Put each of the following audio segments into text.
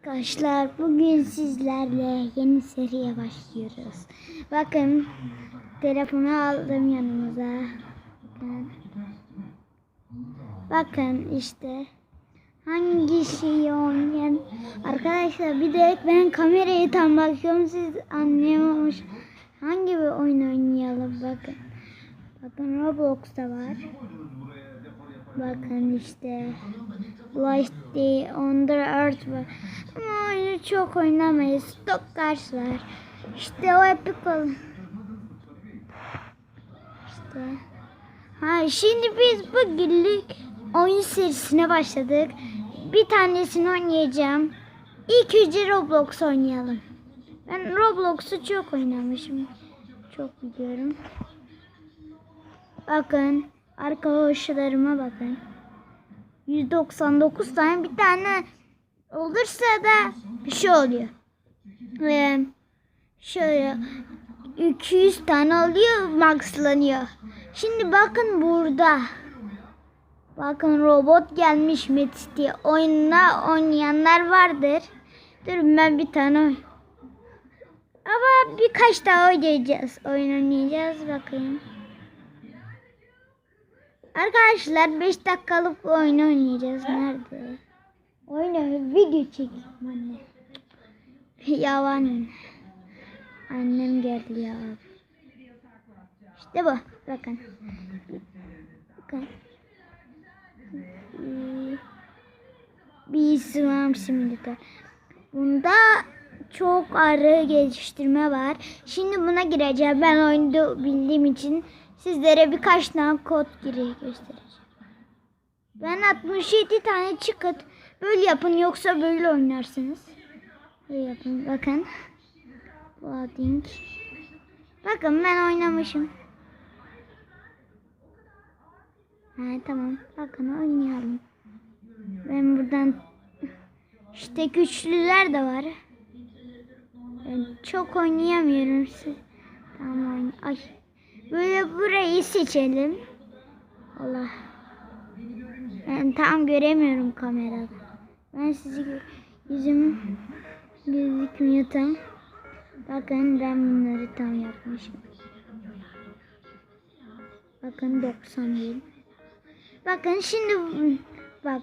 Arkadaşlar bugün sizlerle yeni seriye başlıyoruz. Bakın telefonu aldım yanımıza. Bakın, Bakın işte hangi şeyi oynayan arkadaşlar bir de ben kamerayı tam bakıyorum siz anlayamamış. Hangi bir oyun oynayalım bakın. Bakın Roblox'ta var. Bakın işte Light the Under Earth var. Ama oyunu çok oynamayız. Stop Cars var. İşte o epic olan. İşte. Ha şimdi biz bugünlük oyun serisine başladık. Bir tanesini oynayacağım. İlk önce Roblox oynayalım. Ben Roblox'u çok oynamışım. Çok biliyorum. Bakın arkadaşlarıma bakın. 199 tane bir tane olursa da bir şey oluyor. Ee, şöyle 200 tane oluyor maxlanıyor. Şimdi bakın burada. Bakın robot gelmiş Metis Oyunla oynayanlar vardır. Dur ben bir tane Ama birkaç daha oynayacağız. Oyun oynayacağız bakayım. Arkadaşlar 5 dakikalık oyun oynayacağız. Nerede? Oyna video çekeyim anne. Ya anne. Annem geldi ya. İşte bu. Bakın. Bakın. Bir sıvam simülatör. Bunda çok arı geliştirme var. Şimdi buna gireceğim. Ben oyunda bildiğim için sizlere birkaç tane kod giri göstereceğim. Ben 67 tane çıkıt. Böyle yapın yoksa böyle oynarsınız. Böyle yapın. Bakın. Loading. Bakın ben oynamışım. Ha tamam. Bakın oynayalım. Ben buradan işte güçlüler de var. Ben çok oynayamıyorum. Tamam oyna. Ay. Böyle burayı seçelim. Allah. Ben tam göremiyorum kamerada. Ben sizi yüzüm gözükmüyor tam. Bakın ben bunları tam yapmışım. Bakın 91. Bakın şimdi bak.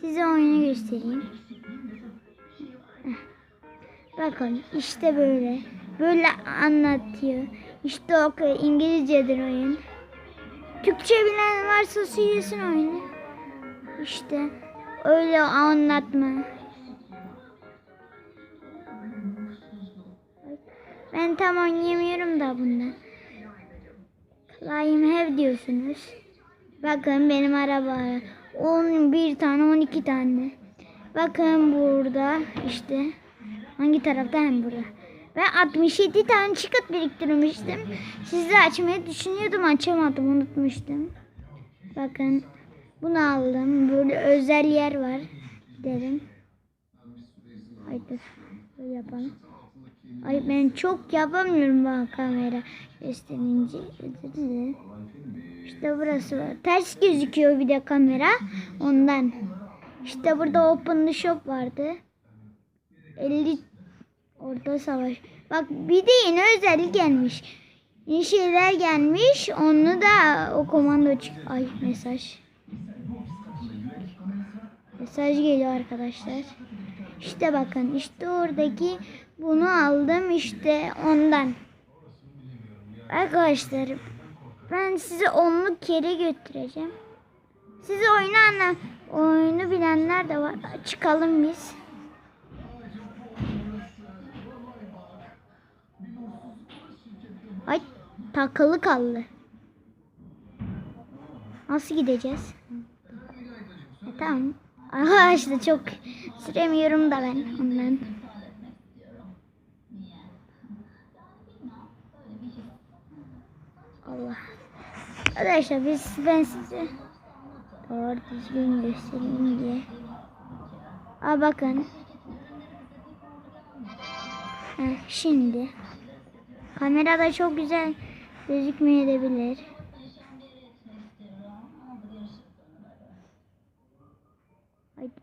Size oyunu göstereyim. Bakın işte böyle. Böyle anlatıyor. İşte o kadar İngilizcedir oyun. Türkçe bilen varsa söylesin oyunu. İşte öyle anlatma. Ben tam oynayamıyorum da bundan. Climb have diyorsunuz. Bakın benim araba. 11 tane 12 tane. Bakın burada işte. Hangi tarafta hem burada. Ben 67 tane çıkıt biriktirmiştim. Sizi açmayı düşünüyordum açamadım unutmuştum. Bakın bunu aldım. Böyle özel yer var. Gidelim. Haydi böyle yapalım. Ay ben çok yapamıyorum bak kamera gösterince. İşte burası var. Ters gözüküyor bir de kamera. Ondan. İşte burada open the shop vardı. 50 orada savaş. Bak bir de yeni özellik gelmiş. Yeni şeyler gelmiş. Onu da o komando çık. Ay mesaj. Mesaj geliyor arkadaşlar. İşte bakın işte oradaki bunu aldım işte ondan. Arkadaşlar ben sizi onluk yere götüreceğim. Size oyunu anla oyunu bilenler de var. Çıkalım biz. Takılı kaldı. Nasıl gideceğiz? E, tamam. Arkadaşlar çok süremiyorum da ben ondan. Allah. Arkadaşlar biz ben size doğru düzgün göstereyim diye. Aa bakın. Heh, şimdi kamerada çok güzel gözükmeyebilir.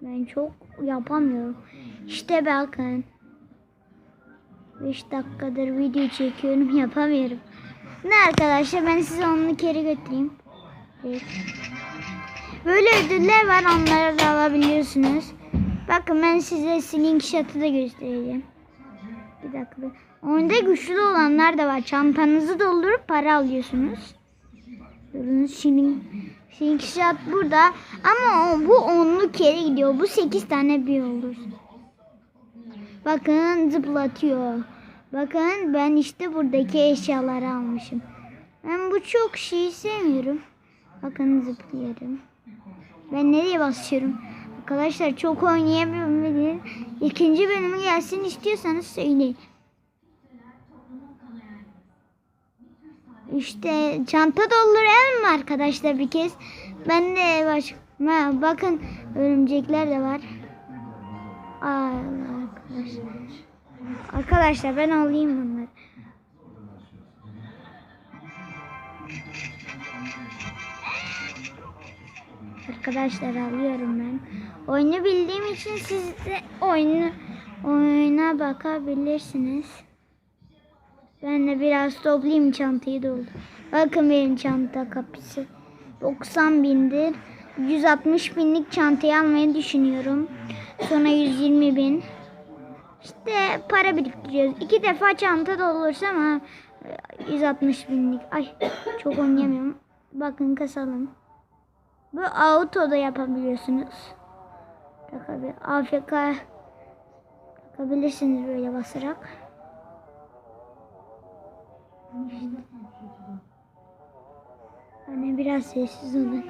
Ben çok yapamıyorum. İşte bakın. 5 dakikadır video çekiyorum yapamıyorum. Ne arkadaşlar ben size onu geri götüreyim. Evet. Böyle ödüller var onları da alabiliyorsunuz. Bakın ben size slingshot'ı da göstereceğim. Bir- Oyunda güçlü olanlar da var. Çantanızı doldurup para alıyorsunuz. Gördüğünüz sling, slingshot burada. Ama o, bu onlu kere gidiyor. Bu 8 tane bir olur. Bakın zıplatıyor. Bakın ben işte buradaki eşyaları almışım. Ben bu çok şeyi sevmiyorum. Bakın zıplıyorum. Ben nereye basıyorum? Arkadaşlar çok oynayabilirim. İkinci bölümü gelsin istiyorsanız söyleyin. İşte çanta dolduralım mı arkadaşlar bir kez? Ben de baş... Ha, bakın örümcekler de var. Allah arkadaşlar. Arkadaşlar ben alayım bunları. Arkadaşlar alıyorum ben. Oyunu bildiğim için siz de oyunu oyuna bakabilirsiniz. Ben de biraz toplayayım çantayı doldu. Bakın benim çanta kapısı. 90 bindir. 160 binlik çantayı almayı düşünüyorum. Sonra 120 bin. İşte para biriktiriyoruz. İki defa çanta dolursa ama 160 binlik. Ay çok oynayamıyorum. Bakın kasalım. Bu auto da yapabiliyorsunuz. Tabii AFK yapabilirsiniz böyle basarak. Hani biraz sessiz olun.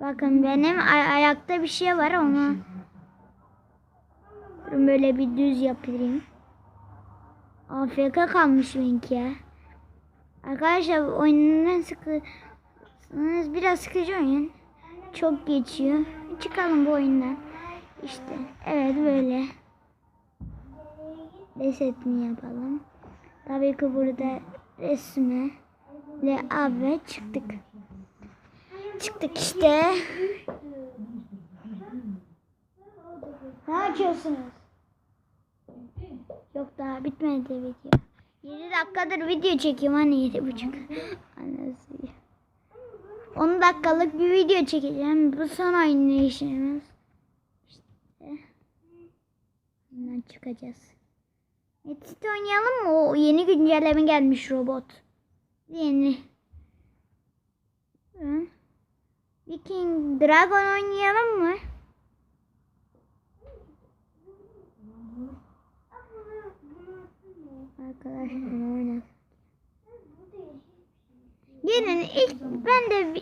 Bakın benim ay- ayakta bir şey var onu böyle bir düz yapayım. AFK kalmış benimki ya. Arkadaşlar oyundan sıkılırsanız biraz sıkıcı oyun. Çok geçiyor. Çıkalım bu oyundan. İşte evet böyle. Resetini yapalım. Tabii ki burada resme le ve çıktık. Çıktık işte. Ne açıyorsunuz? Yok daha bitmedi video. 7 dakikadır video çekiyorum hani 7.5. Anasını. 10 dakikalık bir video çekeceğim. Bu son oynayışımız. İşte. Bundan çıkacağız. Netiste oynayalım mı? O yeni güncelleme gelmiş robot. Yeni. Viking Dragon oynayalım mı? Arkadaşlar. Gelin ilk ben de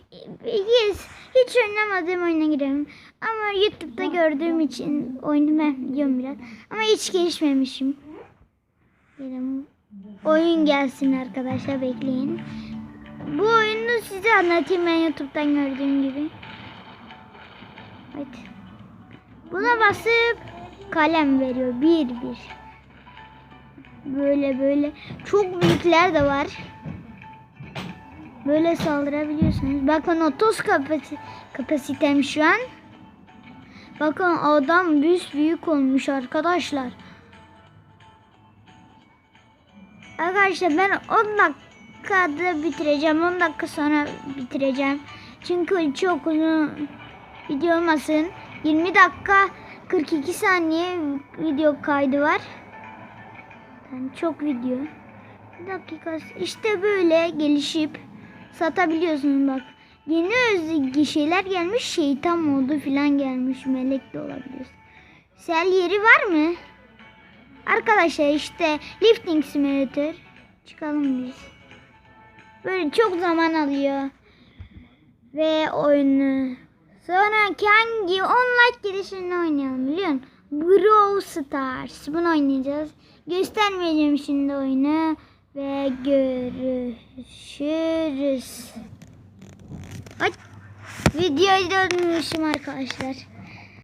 yes, hiç oynamadığım oyuna girelim. Ama YouTube'da gördüğüm için oyunu ben biliyorum biraz. Ama hiç gelişmemişim. Gelin. Oyun gelsin arkadaşlar bekleyin. Bu oyunu size anlatayım ben YouTube'dan gördüğüm gibi. Evet. Buna basıp kalem veriyor. Bir bir. Böyle böyle. Çok büyükler de var. Böyle saldırabiliyorsunuz. Bakın 30 kapasi kapasitem şu an. Bakın adam büyük büyük olmuş arkadaşlar. Arkadaşlar ben 10 dakikada bitireceğim. 10 dakika sonra bitireceğim. Çünkü çok uzun video olmasın. 20 dakika 42 saniye video kaydı var. Yani çok video. Bir dakika. İşte böyle gelişip satabiliyorsunuz bak. Yeni özgü şeyler gelmiş. Şeytan modu falan gelmiş. Melek de olabilir. Sel yeri var mı? Arkadaşlar işte lifting simulator. Çıkalım biz. Böyle çok zaman alıyor. Ve oyunu. Sonraki hangi online girişini oynayalım biliyor musun? Brawl Stars. Bunu oynayacağız. Göstermeyeceğim şimdi oyunu. Ve görüşürüz. Ay, videoyu dönmüşüm arkadaşlar.